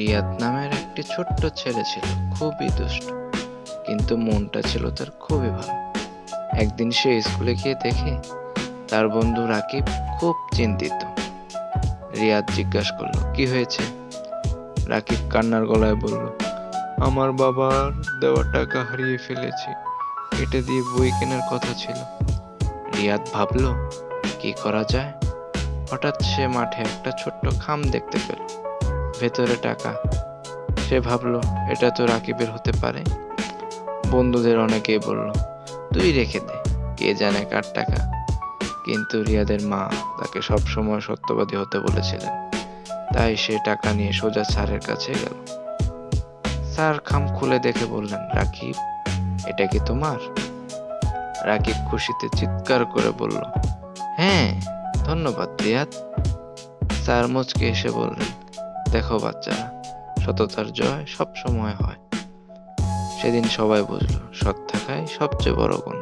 রিয়াদ নামের একটি ছোট্ট ছেলে ছিল, খুবই দুষ্ট। কিন্তু মনটা ছিল তার খুবই ভালো। একদিন সে স্কুলে গিয়ে দেখে তার বন্ধু রাকিব খুব চিন্তিত। রিয়াদ জিজ্ঞাসা করল, কি হয়েছে? রাকিব কান্নার গলায় বলল, আমার বাবার দেওয়া টাকা হারিয়ে ফেলেছি। এটা দিয়ে বই কেনার কথা ছিল। রিয়াদ ভাবলো, কি করা যায়? হঠাৎ সে মাঠে একটা ছোট্ট খাম দেখতে পেল। ভেতরে টাকা। সে ভাবলো, এটা তো রাকিবের হতে পারে। বন্ধুদের অনেকেই বলল, তুই রেখে দে, কে জানে কার টাকা। কিন্তু রিয়াদের মা তাকে সবসময় সত্যবাদী হতে বলেছিলেন। তাই সে টাকা নিয়ে সোজা স্যারের কাছে গেল। স্যার খাম খুলে দেখে বললেন, রাকিব, এটা কি তোমার? রাকিব খুশিতে চিৎকার করে বলল হ্যাঁ ধন্যবাদ রিয়াদ। স্যার মুচকে এসে বললেন দেখো বাচ্চারা সততার জয় সব সময় হয়। সেদিন সবাই বুঝলো, সৎ থাকাই সবচেয়ে বড় গুণ।